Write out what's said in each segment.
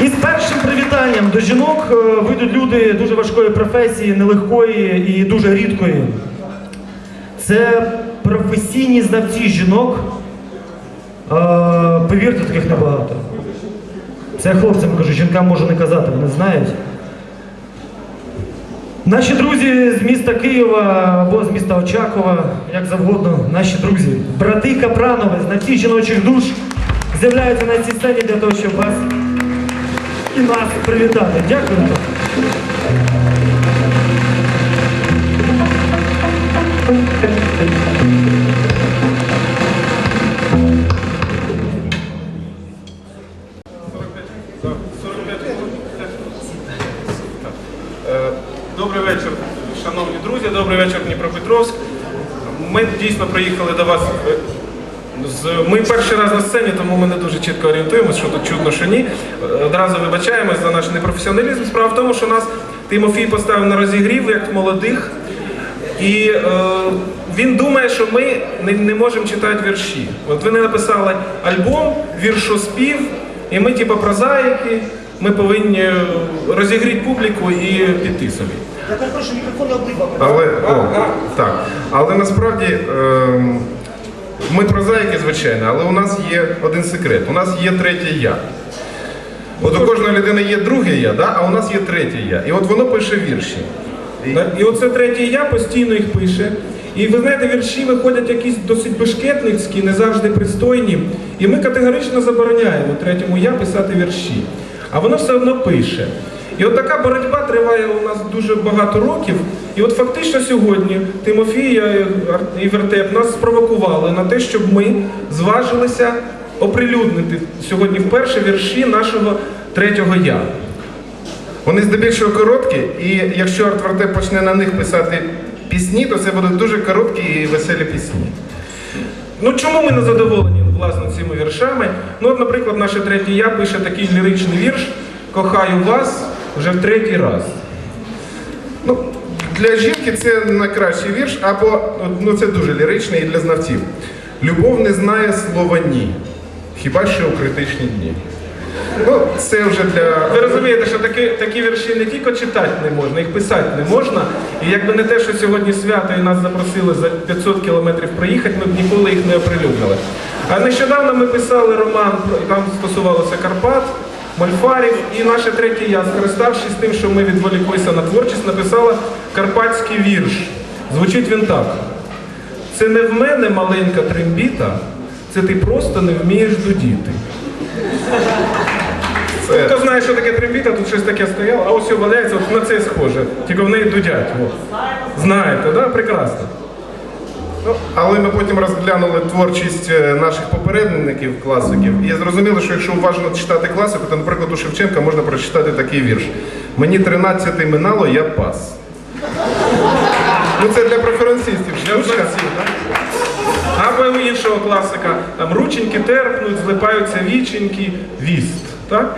І з першим привітанням до жінок е, вийдуть люди дуже важкої професії, нелегкої і дуже рідкої. Це професійні знавці жінок. Е, Повірте, таких небагато. Це хлопцям кажу, жінкам можу не казати, вони знають. Наші друзі з міста Києва або з міста Очакова, як завгодно, наші друзі, брати Капранови, знавці жіночих душ, з'являються на цій сцені для того, щоб вас і нас привітати. Дякую. Е, Добрий вечір, шановні друзі, добрий вечір, Дніпропетровськ. Ми дійсно приїхали до вас. Е, Ми перший раз на сцені, тому ми не дуже чітко орієнтуємося, що тут чудно, що ні. Е, Одразу вибачаємось за наш непрофесіоналізм. Справа в тому, що нас Тимофій поставив на розігрів як молодих. І е, він думає, що ми не, не можемо читати вірші. От вони написали альбом, віршоспів, і ми, типу, прозаїки, ми повинні е, розігріти публіку і піти собі. Я перепрошую, мікрофон облива. Але о, так. Але насправді ем, ми прозаїки, звичайно, але у нас є один секрет. У нас є третє я. От у кожної людини є друге я, да? а у нас є третє я. І от воно пише вірші. І- оце третій я постійно їх пише. І ви знаєте, вірші виходять якісь досить бешкетницькі, не завжди пристойні. І ми категорично забороняємо третьому я писати вірші. А воно все одно пише. І от така боротьба триває у нас дуже багато років. І от фактично сьогодні Тимофія і Вертеп нас спровокували на те, щоб ми зважилися оприлюднити сьогодні вперше вірші нашого третього я. Вони здебільшого короткі, і якщо Артвартеп почне на них писати пісні, то це будуть дуже короткі і веселі пісні. Ну чому ми не задоволені власне цими віршами? Ну, от, наприклад, наше третє я пише такий ліричний вірш Кохаю вас вже в третій раз. Ну, для жінки це найкращий вірш, або ну це дуже ліричний і для знавців. Любов не знає слова ні, хіба що у критичні дні. Ну, це вже для. Ви розумієте, що такі, такі вірші не тільки читати не можна, їх писати не можна. І якби не те, що сьогодні свято і нас запросили за 500 кілометрів проїхати, ми б ніколи їх не оприлюднили. А нещодавно ми писали роман, там стосувалося Карпат, Мольфарів, і наше третє я, скориставшись тим, що ми відволіклися на творчість, написала карпатський вірш. Звучить він так. Це не в мене маленька трембіта, це ти просто не вмієш дудіти. Це- Хто знає, що таке трембіта, тут щось таке стояло, а ось валяється, от на це схоже. Тільки в неї дудять. От. Знаєте, да? Прекрасно. Ну, але ми потім розглянули творчість е, наших попередників, класиків, і зрозуміли, що якщо уважно читати класику, то, наприклад, у Шевченка можна прочитати такий вірш. Мені 13 минало, я пас. Ну це для преференсистів. Для знавців, да? Або у іншого класика, там рученьки терпнуть, злипаються віченьки, віст. Так?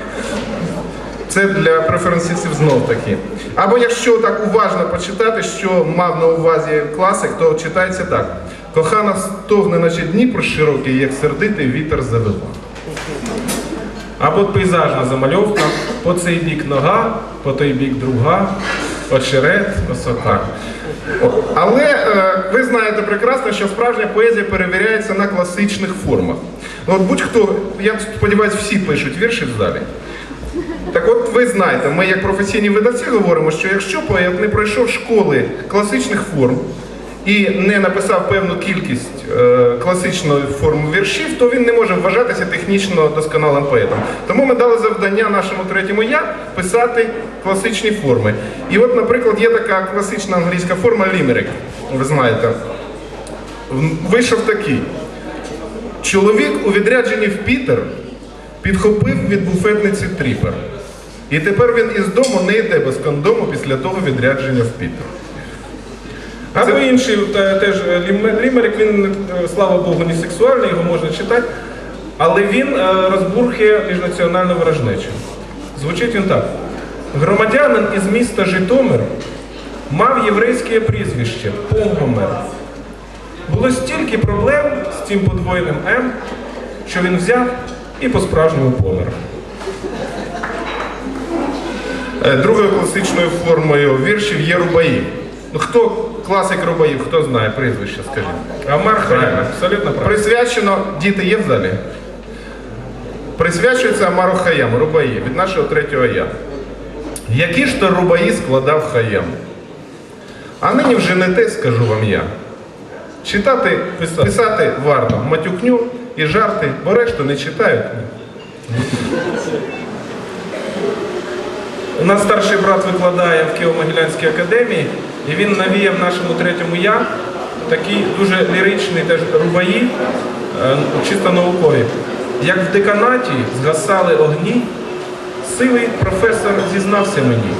Це для преференсистів знов таки. Або якщо так уважно почитати, що мав на увазі класик, то читається так. Кохана стогне, наче Дніпр широкий, як сердитий вітер завела. Або пейзажна замальовка, по цей бік нога, по той бік друга, очерет, осока. Але е, ви знаєте прекрасно, що справжня поезія перевіряється на класичних формах. От будь-хто, я сподіваюся, всі пишуть вірші в залі. Так от ви знаєте, ми як професійні видавці говоримо, що якщо поет не пройшов школи класичних форм і не написав певну кількість е, класичної форми віршів, то він не може вважатися технічно досконалим поетом. Тому ми дали завдання нашому третьому я писати класичні форми. І от, наприклад, є така класична англійська форма лімерик. Ви знаєте, вийшов такий. Чоловік у відрядженні в Пітер підхопив від буфетниці тріпер. І тепер він із дому не йде без кондому після того відрядження в Пітер. Або інший теж е, лімерик, він, е, слава Богу, не сексуальний, його можна читати, але він е, розбурхує міжнаціональну ворожнечу. Звучить він так. Громадянин із міста Житомир мав єврейське прізвище Погомер. Було стільки проблем з цим подвоєним М, що він взяв і по-справжньому помер. Е, Другою класичною формою віршів є рубаї. Ну, хто класик рубаїв, хто знає прізвище, скажіть. Амар Хаям, абсолютно правильно. Присвячено, діти є в залі? Присвячується Амару Хаяму, рубаї, від нашого третього я. Які ж то рубаї складав Хаям? А нині вже не те, скажу вам я. Читати, писати, варто матюкню і жарти, бо решту не читають. У нас старший брат викладає в Києво-Могилянській академії, і він навіяв нашому третьому я такі дуже ліричні теж рубаї, е, чисто наукові. Як в деканаті згасали огні, сивий професор зізнався мені.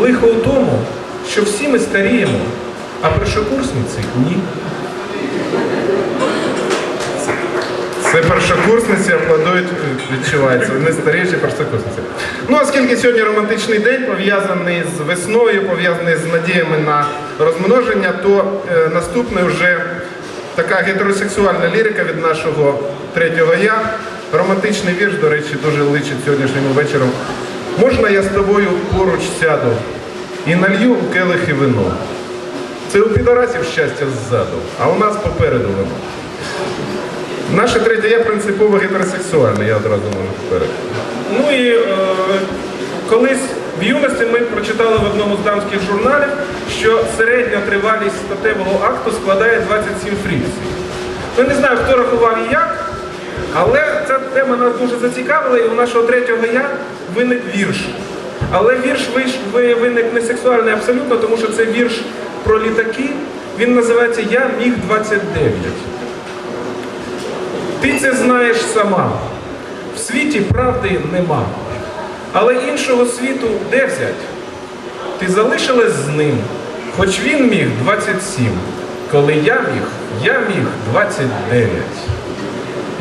Лихо у тому, що всі ми старіємо, а першокурсниці ні. Це першокурсниці аплодують, е, відчувається. Не старіші першокурсниці. Ну, оскільки сьогодні романтичний день пов'язаний з весною, пов'язаний з надіями на розмноження, то е, наступне вже така гетеросексуальна лірика від нашого третього я. Романтичний вірш, до речі, дуже личить сьогоднішньому вечором. Можна я з тобою поруч сяду і налью у келихи вино. Це у підорасів щастя ззаду, а у нас попереду вино. Наше третє я принципово гетеросексуальне, я одразу можу поперед. Ну і е, колись в юності ми прочитали в одному з дамських журналів, що середня тривалість статевого акту складає 27 фрікцій. Ну не знаю, хто рахував і як, але ця тема нас дуже зацікавила, і у нашого третього я виник вірш. Але вірш виник не сексуальний абсолютно, тому що це вірш про літаки. Він називається Я міг 29. Ти це знаєш сама. В світі правди нема. Але іншого світу де взять? Ти залишилась з ним, хоч він міг 27. Коли я міг, я міг 29.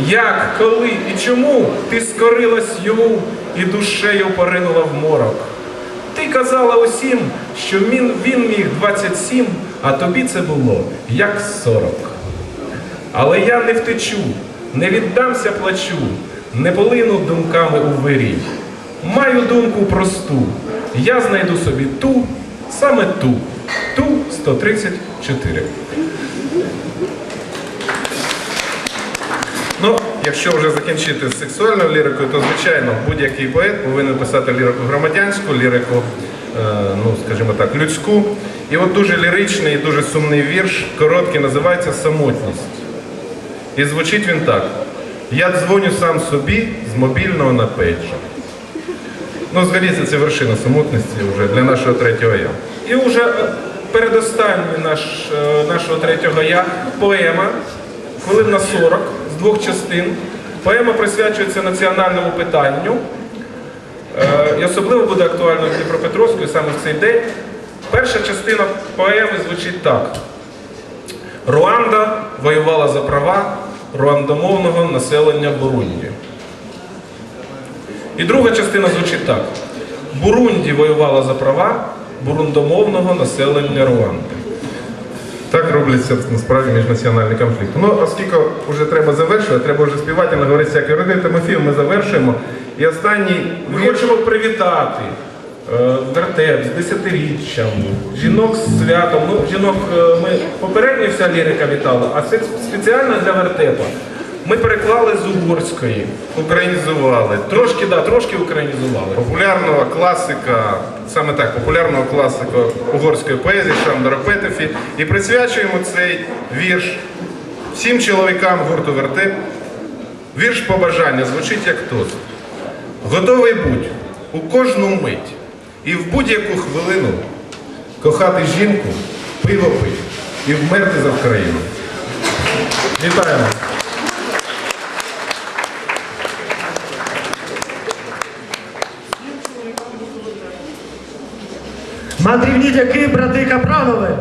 Як, коли і чому ти скорилась йому і душею поринула в морок? Ти казала усім, що він, він міг 27, а тобі це було як 40. Але я не втечу, не віддамся плачу, не полину думками у вирій. Маю думку просту. Я знайду собі ту, саме ту, ту 134. Ну, якщо вже закінчити з сексуальною лірикою, то звичайно будь-який поет повинен писати лірику громадянську, лірику, е, ну скажімо так, людську. І от дуже ліричний і дуже сумний вірш, короткий, називається Самотність. І звучить він так: Я дзвоню сам собі з мобільного на пейджа. Ну, згодіться, це вершина самотності вже для нашого третього я. І вже передостанній наш, е, нашого третього я поема, хвилин на 40 з двох частин. Поема присвячується національному питанню. Е, І особливо буде актуально в Дніпропетровську і саме в цей день. Перша частина поеми звучить так. Руанда воювала за права руандомовного населення Бурунді. І друга частина звучить так. Бурунді воювала за права бурундомовного населення Руанди. Так робляться насправді міжнаціональні конфлікти. Ну, оскільки вже треба завершувати, треба вже співати, не говорити всякі родини Тимофію, ми завершуємо. І останній Ми хочемо привітати вертеп з десятиріччям, жінок з святом. Ну, жінок е, ми попередньо вся лірика вітала, а це спеціально для вертепа. Ми переклали з угорської. українізували. Трошки, да, трошки українізували. Популярного класика, саме так, популярного класика угорської поезії Шандора Петефі. І присвячуємо цей вірш всім чоловікам гурту Вертеп. Вірш побажання звучить як тост. Готовий будь у кожну мить і в будь-яку хвилину кохати жінку, пиво пить і вмерти за Україну. Вітаємо. Мандрівні дяки, брати Капранови.